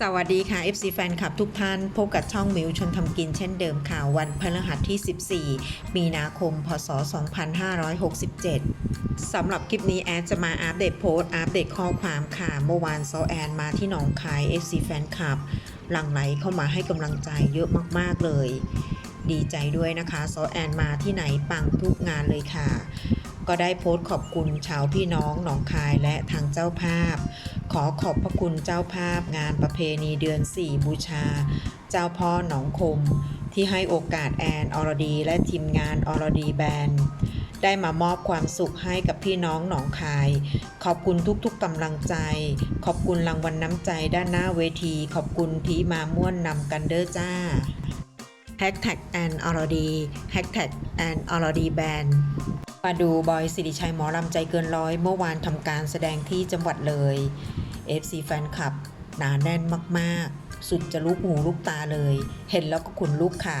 สวัสดีค่ะ FC แฟนคลับทุกท่าน พบกับช่องมิวชนทำกินเช่นเดิมค่ะ วันพฤหัสที่ 14 มีนาคม พศ 2567 สำหรับคลิปนี้แอดจะมาอัปเดตโพสต์อัปเดตข้อความค่ะ เมื่อวานโซแอนมาที่หนองคาย FC แฟนคลับ หลั่งไหลเข้ามาให้กำลังใจเยอะมากๆเลย ดีใจด้วยนะคะโซแอนมาที่ไหนปังทุกงานเลยค่ะ ก็ได้โพสต์ขอบคุณชาวพี่น้องหนองคายและทางเจ้าภาพ ขอขอบพระคุณเจ้าภาพงานประเพณีเดือน 4 บูชา เจ้าพ่อหนองคม ที่ให้โอกาสแอนอรดีและทีมงานอรดีแบนด์ได้มามอบความสุขให้กับพี่น้องหนองคาย ขอบคุณทุกๆกำลังใจ ขอบคุณรางวัลน้ำใจด้านหน้าเวที ขอบคุณที่มาม่วนนำกันเด้อจ้าแฮชแท็กแอนอรดีแฮชแท็กแอนอรดีแบนมาดูบอยสิริชัยหมอลำใจเกินร้อย เมื่อวานทำการแสดงที่จังหวัดเลย FC แฟนคลับหนาแน่นมากๆ สุดจะลุกหูลุกตาเลย เห็นแล้วก็ขนลุกค่ะ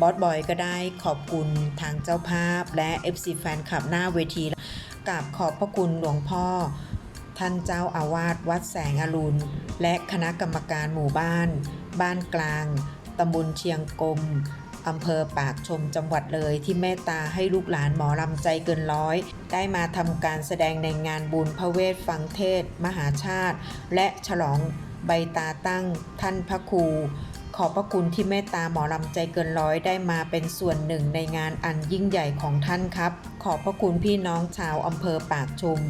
บอสบอยก็ได้ขอบคุณทางเจ้าภาพและ FC แฟนคลับหน้าเวทีกราบขอบพระคุณหลวงพ่อ ท่านเจ้าอาวาสวัดแสงอรุณ และคณะกรรมการหมู่บ้าน บ้านกลางตำบลเชียงกลม อำเภอปากชมจังหวัดเลยที่เมตตาให้ลูกหลานหมอลำใจเกินร้อย ได้มาทำการแสดงในงานบุญพระเวทฟังเทศ มหาชาติ และฉลองใบตาตั้งท่านพระครูขอบพระคุณที่เมตตาหมอลำใจเกินร้อยได้มาเป็นส่วนหนึ่งในงานอันยิ่งใหญ่ของท่านครับ ขอบพระคุณพี่น้องชาวอำเภอปากชม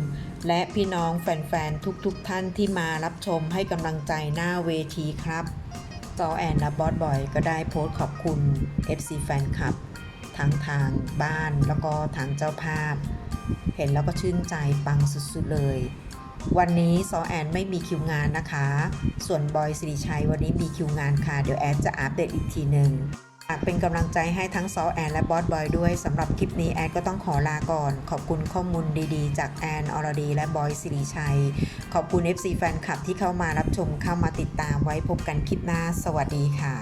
และพี่น้องแฟนๆ ทุกๆทท่านที่มารับชมให้กำลังใจหน้าเวทีครับ จอแอนและบอสบอยก็ได้โพสต์ขอบคุณ FC แฟนคลับทั้งทางบ้านแล้วก็ทางเจ้าภาพ เห็นแล้วก็ชื่นใจปังสุดๆเลย วันนี้ซอแอนไม่มีคิวงานนะคะ ส่วนบอยสิริชัยวันนี้มีคิวงานค่ะ เดี๋ยวแอนจะอัปเดตอีกทีหนึ่ง เป็นกำลังใจให้ทั้งซอแอนและบอสบอยด้วยสำหรับคลิปนี้แอนก็ต้องขอลาก่อน ขอบคุณข้อมูลดีๆ จากแอนอรดี และบอยสิริชัย ขอบคุณ FC แฟนคลับที่เข้ามารับชมเข้ามาติดตามไว้พบกันคลิปหน้า สวัสดีค่ะ